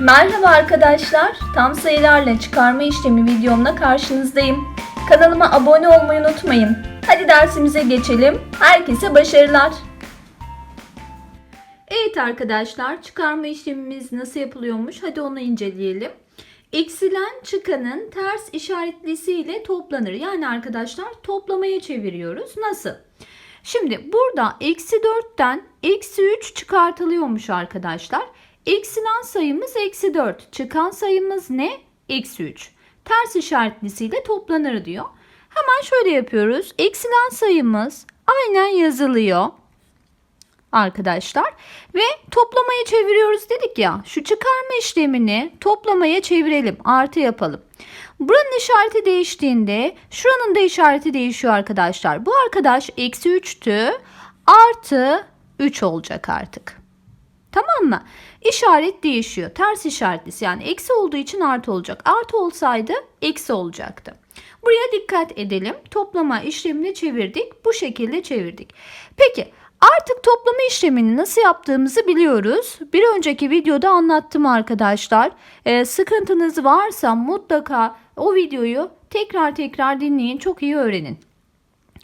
Merhaba arkadaşlar. Tam sayılarla çıkarma işlemi videomla karşınızdayım. Kanalıma abone olmayı unutmayın. Hadi dersimize geçelim. Herkese başarılar. Evet arkadaşlar, çıkarma işlemimiz nasıl yapılıyormuş? Hadi onu inceleyelim. Eksilen çıkanın ters işaretlisiyle toplanır. Yani arkadaşlar toplamaya çeviriyoruz. Nasıl? Şimdi burada eksi 4'ten eksi 3 çıkartılıyormuş arkadaşlar. Eksilen sayımız eksi 4. Çıkan sayımız ne? Eksi 3. Ters işaretlisiyle toplanır diyor. Hemen şöyle yapıyoruz. Eksilen sayımız aynen yazılıyor arkadaşlar. Ve toplamaya çeviriyoruz dedik ya. Şu çıkarma işlemini toplamaya çevirelim. Artı yapalım. Buranın işareti değiştiğinde şuranın da işareti değişiyor arkadaşlar. Bu arkadaş eksi 3'tü. Artı 3 olacak artık. Tamam mı? İşaret değişiyor. Ters işaretlisi yani eksi olduğu için artı olacak. Artı olsaydı eksi olacaktı. Buraya dikkat edelim. Toplama işlemini çevirdik. Bu şekilde çevirdik. Peki artık toplama işlemini nasıl yaptığımızı biliyoruz. Bir önceki videoda anlattım arkadaşlar. Ee, sıkıntınız varsa mutlaka o videoyu tekrar tekrar dinleyin. Çok iyi öğrenin.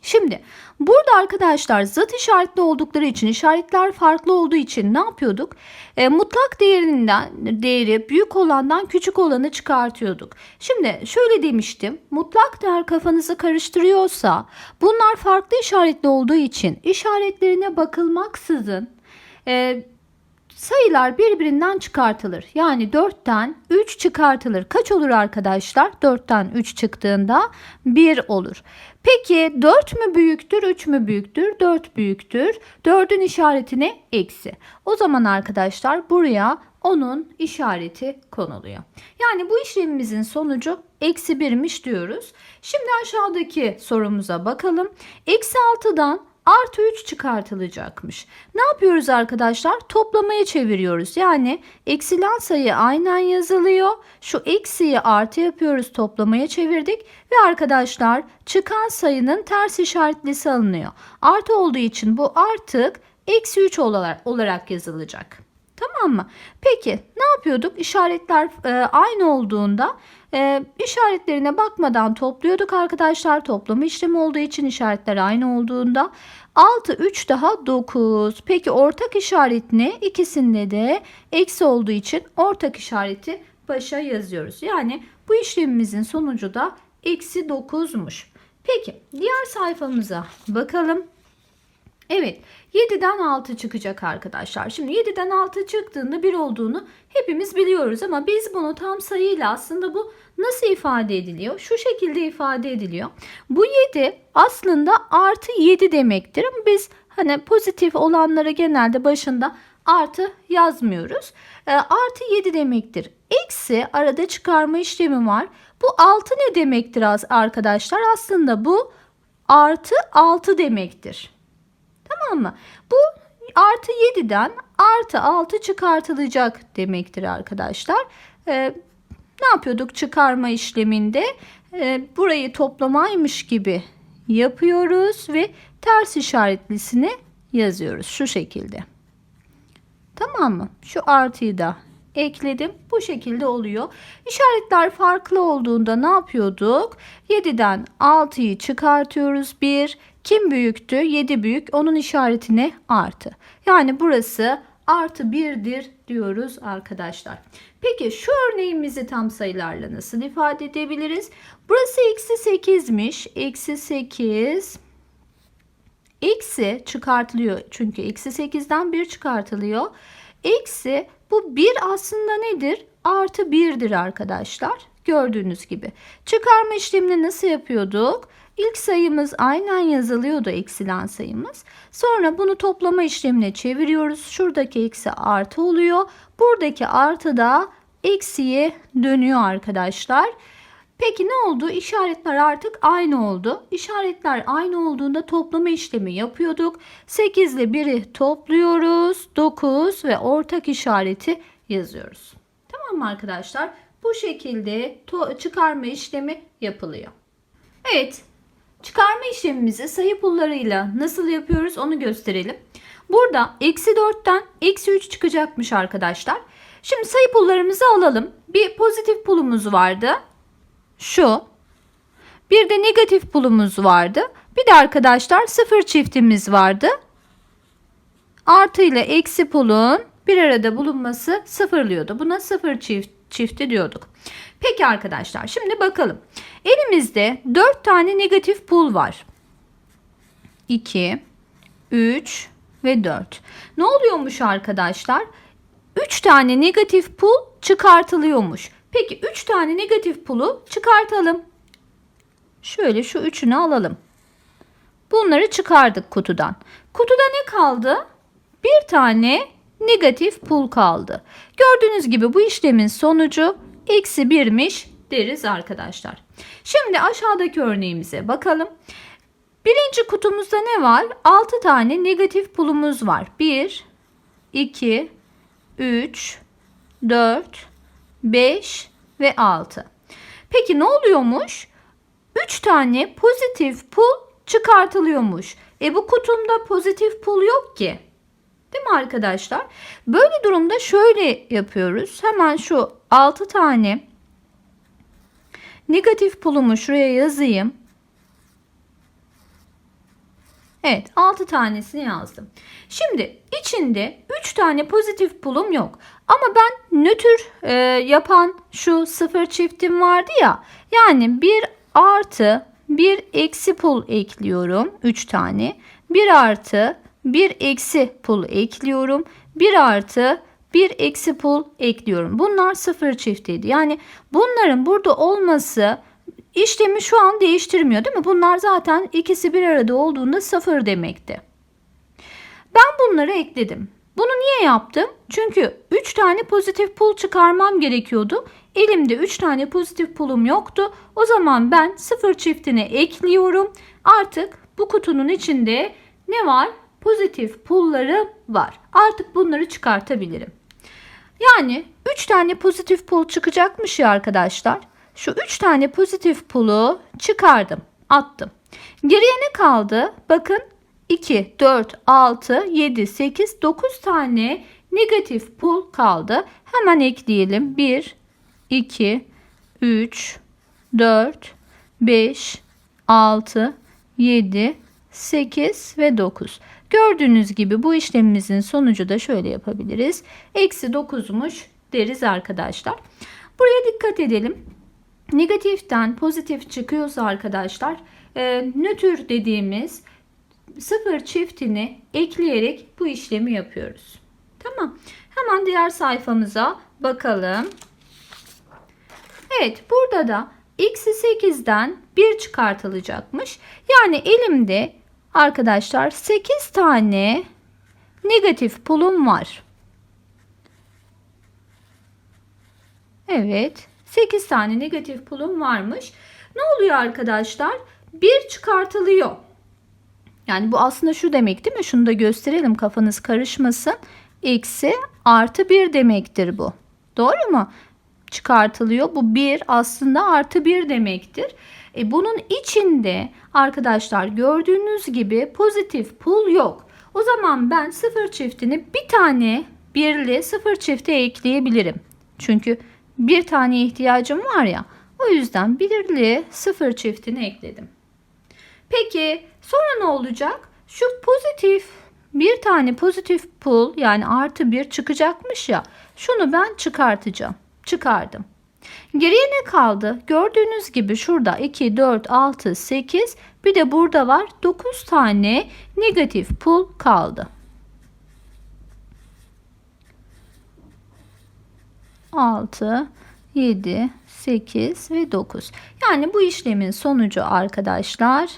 Şimdi burada arkadaşlar zıt işaretli oldukları için işaretler farklı olduğu için ne yapıyorduk? E, mutlak değerinden değeri büyük olandan küçük olanı çıkartıyorduk. Şimdi şöyle demiştim. Mutlak değer kafanızı karıştırıyorsa bunlar farklı işaretli olduğu için işaretlerine bakılmaksızın e, sayılar birbirinden çıkartılır. Yani 4'ten 3 çıkartılır. Kaç olur arkadaşlar? 4'ten 3 çıktığında 1 olur. Peki 4 mü büyüktür, 3 mü büyüktür? 4 büyüktür. 4'ün işaretine eksi. O zaman arkadaşlar buraya onun işareti konuluyor. Yani bu işlemimizin sonucu eksi 1'miş diyoruz. Şimdi aşağıdaki sorumuza bakalım. Eksi 6'dan artı 3 çıkartılacakmış. Ne yapıyoruz arkadaşlar? Toplamaya çeviriyoruz. Yani eksilen sayı aynen yazılıyor. Şu eksiyi artı yapıyoruz. Toplamaya çevirdik. Ve arkadaşlar çıkan sayının ters işaretlisi alınıyor. Artı olduğu için bu artık eksi 3 olarak, yazılacak. Tamam mı? Peki ne yapıyorduk? İşaretler e, aynı olduğunda e, işaretlerine bakmadan topluyorduk arkadaşlar. Toplama işlemi olduğu için işaretler aynı olduğunda 6 3 daha 9. Peki ortak işaret ne? İkisinde de eksi olduğu için ortak işareti başa yazıyoruz. Yani bu işlemimizin sonucu da eksi 9'muş. Peki diğer sayfamıza bakalım. Evet 7'den 6 çıkacak arkadaşlar. Şimdi 7'den 6 çıktığında 1 olduğunu hepimiz biliyoruz ama biz bunu tam sayıyla aslında bu nasıl ifade ediliyor? Şu şekilde ifade ediliyor. Bu 7 aslında artı 7 demektir ama biz hani pozitif olanlara genelde başında artı yazmıyoruz. E, artı 7 demektir. Eksi arada çıkarma işlemi var. Bu 6 ne demektir arkadaşlar? Aslında bu artı 6 demektir. Tamam mı? Bu artı 7'den artı 6 çıkartılacak demektir arkadaşlar. Ee, ne yapıyorduk çıkarma işleminde? Ee, burayı toplamaymış gibi yapıyoruz ve ters işaretlisini yazıyoruz şu şekilde. Tamam mı? Şu artıyı da ekledim. Bu şekilde oluyor. İşaretler farklı olduğunda ne yapıyorduk? 7'den 6'yı çıkartıyoruz. 1. Kim büyüktü? 7 büyük. Onun işaretine artı. Yani burası artı 1'dir diyoruz arkadaşlar. Peki şu örneğimizi tam sayılarla nasıl ifade edebiliriz? Burası eksi 8'miş. Eksi 8 Eksi çıkartılıyor. Çünkü eksi 8'den 1 çıkartılıyor. Eksi bu 1 aslında nedir? Artı 1'dir arkadaşlar. Gördüğünüz gibi. Çıkarma işlemini nasıl yapıyorduk? İlk sayımız aynen yazılıyordu eksilen sayımız. Sonra bunu toplama işlemine çeviriyoruz. Şuradaki eksi artı oluyor. Buradaki artı da eksiye dönüyor arkadaşlar. Peki ne oldu? İşaretler artık aynı oldu. İşaretler aynı olduğunda toplama işlemi yapıyorduk. 8 ile 1'i topluyoruz. 9 ve ortak işareti yazıyoruz. Tamam mı arkadaşlar? Bu şekilde çıkarma işlemi yapılıyor. Evet, çıkarma işlemimizi sayı pullarıyla nasıl yapıyoruz onu gösterelim. Burada eksi 4'ten eksi 3 çıkacakmış arkadaşlar. Şimdi sayı pullarımızı alalım. Bir pozitif pulumuz vardı. Şu. Bir de negatif pulumuz vardı. Bir de arkadaşlar sıfır çiftimiz vardı. Artı ile eksi pulun bir arada bulunması sıfırlıyordu. Buna sıfır çift, çifti diyorduk. Peki arkadaşlar şimdi bakalım. Elimizde 4 tane negatif pul var. 2, 3 ve 4. Ne oluyormuş arkadaşlar? 3 tane negatif pul çıkartılıyormuş. Peki 3 tane negatif pulu çıkartalım. Şöyle şu üçünü alalım. Bunları çıkardık kutudan. Kutuda ne kaldı? Bir tane negatif pul kaldı. Gördüğünüz gibi bu işlemin sonucu eksi birmiş deriz arkadaşlar. Şimdi aşağıdaki örneğimize bakalım. Birinci kutumuzda ne var? 6 tane negatif pulumuz var. 1, 2, 3, 4, 5 ve 6. Peki ne oluyormuş? 3 tane pozitif pul çıkartılıyormuş. E bu kutumda pozitif pul yok ki. Değil mi arkadaşlar? Böyle durumda şöyle yapıyoruz. Hemen şu 6 tane negatif pulumu şuraya yazayım. Evet 6 tanesini yazdım. Şimdi içinde 3 tane pozitif pulum yok. Ama ben nötr e, yapan şu sıfır çiftim vardı ya. Yani 1 artı 1 eksi pul ekliyorum. 3 tane. 1 artı 1 eksi pul ekliyorum. 1 artı 1 eksi pul ekliyorum. Bunlar sıfır çiftiydi. Yani bunların burada olması işlemi şu an değiştirmiyor değil mi? Bunlar zaten ikisi bir arada olduğunda sıfır demekti. Ben bunları ekledim. Bunu niye yaptım? Çünkü 3 tane pozitif pul çıkarmam gerekiyordu. Elimde 3 tane pozitif pulum yoktu. O zaman ben sıfır çiftine ekliyorum. Artık bu kutunun içinde ne var? Pozitif pulları var. Artık bunları çıkartabilirim. Yani 3 tane pozitif pul çıkacakmış ya arkadaşlar. Şu 3 tane pozitif pulu çıkardım, attım. Geriye ne kaldı? Bakın 2, 4, 6, 7, 8, 9 tane negatif pul kaldı. Hemen ekleyelim. 1, 2, 3, 4, 5, 6, 7, 8 ve 9. Gördüğünüz gibi bu işlemimizin sonucu da şöyle yapabiliriz. Eksi 9'muş deriz arkadaşlar. Buraya dikkat edelim. Negatiften pozitif çıkıyorsa arkadaşlar e, nötr dediğimiz sıfır çiftini ekleyerek bu işlemi yapıyoruz. Tamam. Hemen diğer sayfamıza bakalım. Evet burada da eksi 8'den 1 çıkartılacakmış. Yani elimde arkadaşlar 8 tane negatif pulum var. Evet 8 tane negatif pulum varmış. Ne oluyor arkadaşlar? 1 çıkartılıyor. Yani bu aslında şu demek değil mi? Şunu da gösterelim kafanız karışmasın. Eksi artı 1 demektir bu. Doğru mu? Çıkartılıyor. Bu 1 aslında artı 1 demektir. E bunun içinde arkadaşlar gördüğünüz gibi pozitif pul yok. O zaman ben sıfır çiftini bir tane birli sıfır çifte ekleyebilirim. Çünkü bir tane ihtiyacım var ya. O yüzden birli sıfır çiftini ekledim. Peki sonra ne olacak? Şu pozitif bir tane pozitif pul yani artı bir çıkacakmış ya. Şunu ben çıkartacağım. Çıkardım. Geriye ne kaldı? Gördüğünüz gibi şurada 2, 4, 6, 8 bir de burada var 9 tane negatif pul kaldı. 6, 7, 8 ve 9. Yani bu işlemin sonucu arkadaşlar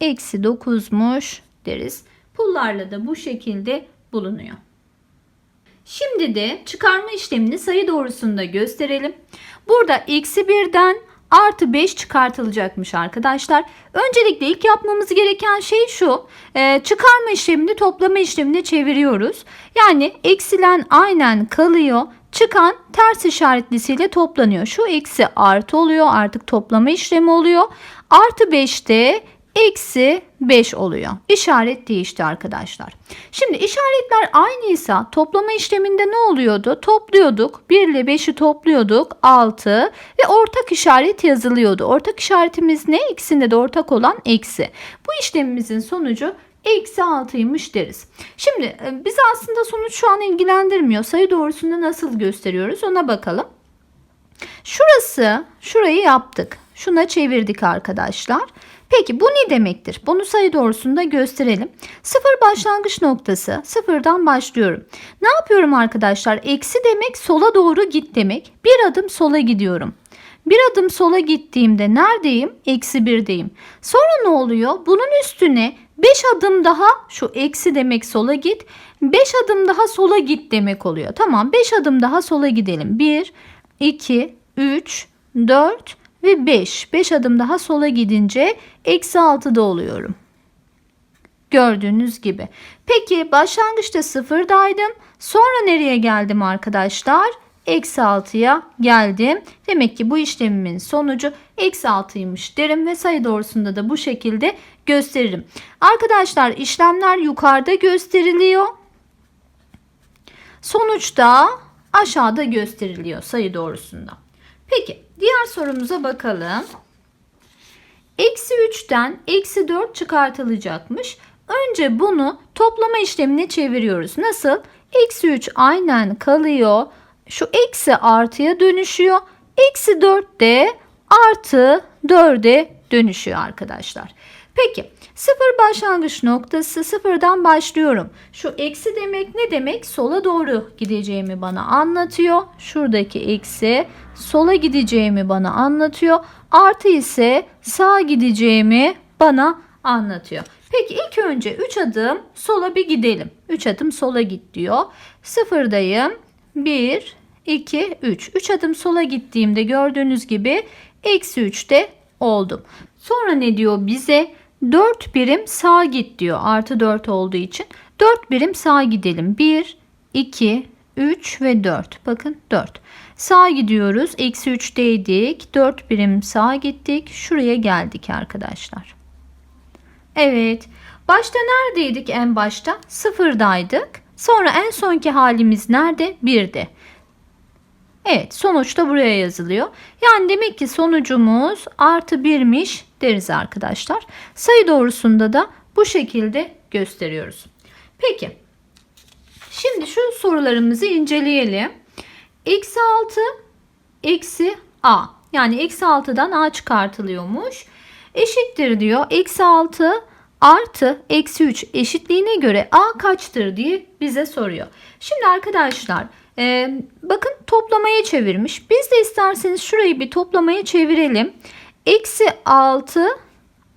eksi 9'muş deriz. Pullarla da bu şekilde bulunuyor. Şimdi de çıkarma işlemini sayı doğrusunda gösterelim. Burada eksi 1'den artı 5 çıkartılacakmış arkadaşlar. Öncelikle ilk yapmamız gereken şey şu. E, çıkarma işlemini toplama işlemine çeviriyoruz. Yani eksilen aynen kalıyor. Çıkan ters işaretlisiyle toplanıyor. Şu eksi artı oluyor. Artık toplama işlemi oluyor. Artı 5 de eksi 5 oluyor. İşaret değişti arkadaşlar. Şimdi işaretler aynıysa toplama işleminde ne oluyordu? Topluyorduk. 1 ile 5'i topluyorduk. 6 ve ortak işaret yazılıyordu. Ortak işaretimiz ne? İkisinde de ortak olan eksi. Bu işlemimizin sonucu eksi 6'ymış deriz. Şimdi e, bizi aslında sonuç şu an ilgilendirmiyor. Sayı doğrusunda nasıl gösteriyoruz ona bakalım. Şurası, şurayı yaptık. Şuna çevirdik arkadaşlar. Peki bu ne demektir? Bunu sayı doğrusunda gösterelim. Sıfır başlangıç noktası. Sıfırdan başlıyorum. Ne yapıyorum arkadaşlar? Eksi demek sola doğru git demek. Bir adım sola gidiyorum. Bir adım sola gittiğimde neredeyim? Eksi birdeyim. Sonra ne oluyor? Bunun üstüne 5 adım daha şu eksi demek sola git. 5 adım daha sola git demek oluyor. Tamam 5 adım daha sola gidelim. 1, 2, 3, 4 ve 5. 5 adım daha sola gidince eksi 6'da oluyorum. Gördüğünüz gibi. Peki başlangıçta sıfırdaydım. Sonra nereye geldim arkadaşlar? Eksi 6'ya geldim. Demek ki bu işlemimin sonucu eksi 6'ymış derim ve sayı doğrusunda da bu şekilde gösteririm. Arkadaşlar işlemler yukarıda gösteriliyor. Sonuçta aşağıda gösteriliyor sayı doğrusunda. Peki diğer sorumuza bakalım. Eksi 3'ten eksi 4 çıkartılacakmış. Önce bunu toplama işlemine çeviriyoruz. Nasıl? Eksi 3 aynen kalıyor. Şu eksi artıya dönüşüyor. Eksi 4 de artı 4'e dönüşüyor arkadaşlar. Peki sıfır başlangıç noktası sıfırdan başlıyorum. Şu eksi demek ne demek? Sola doğru gideceğimi bana anlatıyor. Şuradaki eksi sola gideceğimi bana anlatıyor. Artı ise sağa gideceğimi bana anlatıyor. Peki ilk önce 3 adım sola bir gidelim. 3 adım sola git diyor. Sıfırdayım. 1, 2, 3. 3 adım sola gittiğimde gördüğünüz gibi eksi 3'te oldum. Sonra ne diyor bize? 4 birim sağa git diyor. Artı 4 olduğu için. 4 birim sağa gidelim. 1, 2, 3 ve 4. Bakın 4. Sağa gidiyoruz. Eksi 3'teydik. 4 birim sağa gittik. Şuraya geldik arkadaşlar. Evet. Başta neredeydik en başta? Sıfırdaydık. Sonra en sonki halimiz nerede? 1'de. Evet sonuçta buraya yazılıyor. Yani demek ki sonucumuz artı 1'miş deriz arkadaşlar. Sayı doğrusunda da bu şekilde gösteriyoruz. Peki şimdi şu sorularımızı inceleyelim. Eksi 6 eksi a yani eksi 6'dan a çıkartılıyormuş. Eşittir diyor. Eksi 6 artı eksi 3 eşitliğine göre a kaçtır diye bize soruyor. Şimdi arkadaşlar ee, bakın toplamaya çevirmiş. Biz de isterseniz şurayı bir toplamaya çevirelim. Eksi 6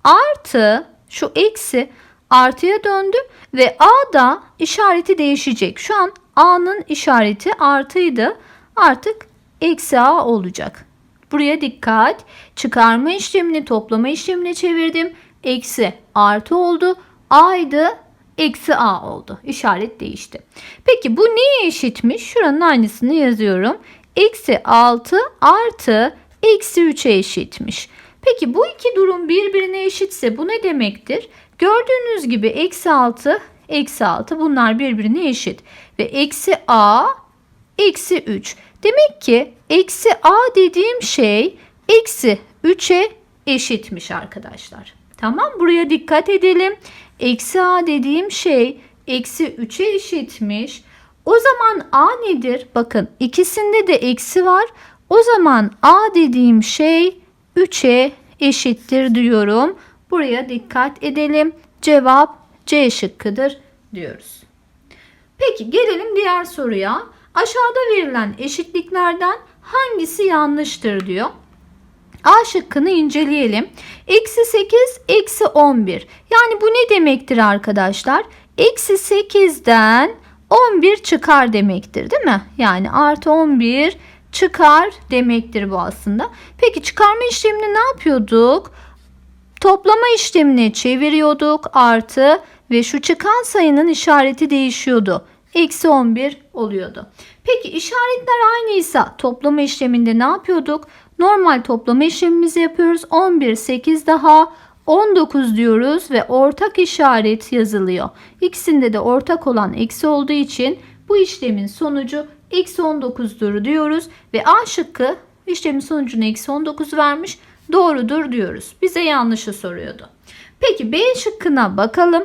artı şu eksi artıya döndü ve a da işareti değişecek. Şu an a'nın işareti artıydı. Artık eksi a olacak. Buraya dikkat. Çıkarma işlemini toplama işlemine çevirdim. Eksi artı oldu. A'ydı eksi a oldu. İşaret değişti. Peki bu neye eşitmiş? Şuranın aynısını yazıyorum. Eksi 6 artı eksi 3'e eşitmiş. Peki bu iki durum birbirine eşitse bu ne demektir? Gördüğünüz gibi eksi 6, eksi 6 bunlar birbirine eşit. Ve eksi a, eksi 3. Demek ki eksi a dediğim şey eksi 3'e eşitmiş arkadaşlar. Tamam buraya dikkat edelim. Eksi a dediğim şey eksi 3'e eşitmiş. O zaman a nedir? Bakın ikisinde de eksi var. O zaman a dediğim şey 3'e eşittir diyorum. Buraya dikkat edelim. Cevap C şıkkıdır diyoruz. Peki gelelim diğer soruya. Aşağıda verilen eşitliklerden hangisi yanlıştır diyor. A şıkkını inceleyelim. Eksi 8, eksi 11. Yani bu ne demektir arkadaşlar? Eksi 8'den 11 çıkar demektir değil mi? Yani artı 11 çıkar demektir bu aslında. Peki çıkarma işlemini ne yapıyorduk? Toplama işlemini çeviriyorduk artı ve şu çıkan sayının işareti değişiyordu. Eksi 11 oluyordu. Peki işaretler aynıysa toplama işleminde ne yapıyorduk? Normal toplama işlemimizi yapıyoruz. 11, 8 daha 19 diyoruz ve ortak işaret yazılıyor. İkisinde de ortak olan eksi olduğu için bu işlemin sonucu eksi 19'dur diyoruz. Ve A şıkkı işlemin sonucunu eksi 19 vermiş. Doğrudur diyoruz. Bize yanlışı soruyordu. Peki B şıkkına bakalım.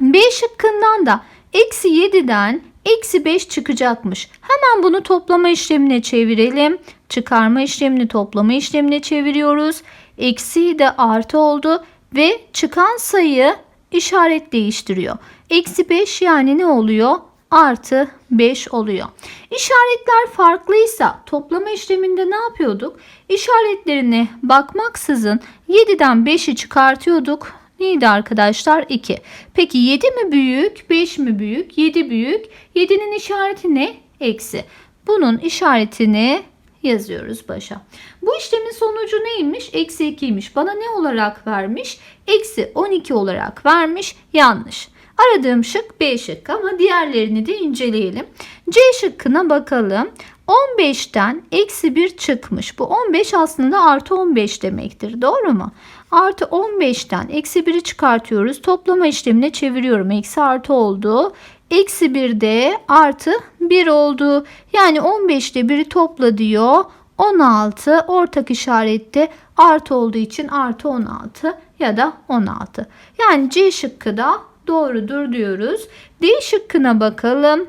B şıkkından da eksi 7'den eksi 5 çıkacakmış. Hemen bunu toplama işlemine çevirelim. Çıkarma işlemini toplama işlemine çeviriyoruz. Eksi de artı oldu ve çıkan sayı işaret değiştiriyor. Eksi 5 yani ne oluyor? Artı 5 oluyor. İşaretler farklıysa toplama işleminde ne yapıyorduk? İşaretlerine bakmaksızın 7'den 5'i çıkartıyorduk. Neydi arkadaşlar? 2. Peki 7 mi büyük? 5 mi büyük? 7 büyük. 7'nin işareti ne? Eksi. Bunun işaretini yazıyoruz başa. Bu işlemin sonucu neymiş? Eksi 2'ymiş. Bana ne olarak vermiş? Eksi 12 olarak vermiş. Yanlış. Aradığım şık B şıkkı ama diğerlerini de inceleyelim. C şıkkına bakalım. 15'ten eksi 1 çıkmış. Bu 15 aslında artı 15 demektir. Doğru mu? Artı 15'ten eksi 1'i çıkartıyoruz. Toplama işlemine çeviriyorum. Eksi artı oldu. Eksi 1 de artı 1 oldu. Yani 15'te 1'i topla diyor. 16 ortak işarette artı olduğu için artı 16 ya da 16. Yani C şıkkı da doğrudur diyoruz. D şıkkına bakalım.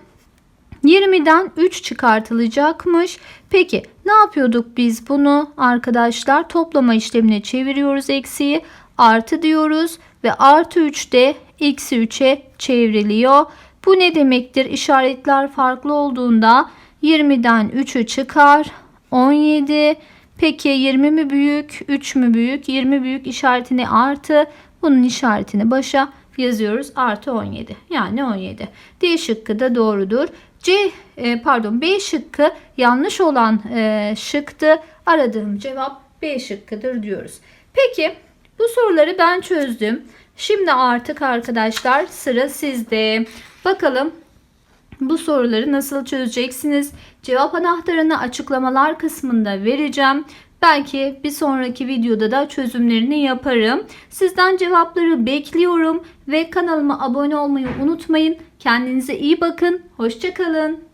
20'den 3 çıkartılacakmış. Peki ne yapıyorduk biz bunu arkadaşlar? Toplama işlemine çeviriyoruz eksiği. Artı diyoruz ve artı 3 de eksi 3'e çevriliyor. Bu ne demektir? İşaretler farklı olduğunda 20'den 3'ü çıkar. 17. Peki 20 mi büyük? 3 mü büyük? 20 büyük işaretini artı. Bunun işaretini başa yazıyoruz. Artı 17. Yani 17. D şıkkı da doğrudur. C e, pardon B şıkkı yanlış olan e, şıktı. Aradığım cevap B şıkkıdır diyoruz. Peki bu soruları ben çözdüm. Şimdi artık arkadaşlar sıra sizde. Bakalım bu soruları nasıl çözeceksiniz? Cevap anahtarını açıklamalar kısmında vereceğim. Belki bir sonraki videoda da çözümlerini yaparım. Sizden cevapları bekliyorum ve kanalıma abone olmayı unutmayın. Kendinize iyi bakın. Hoşçakalın.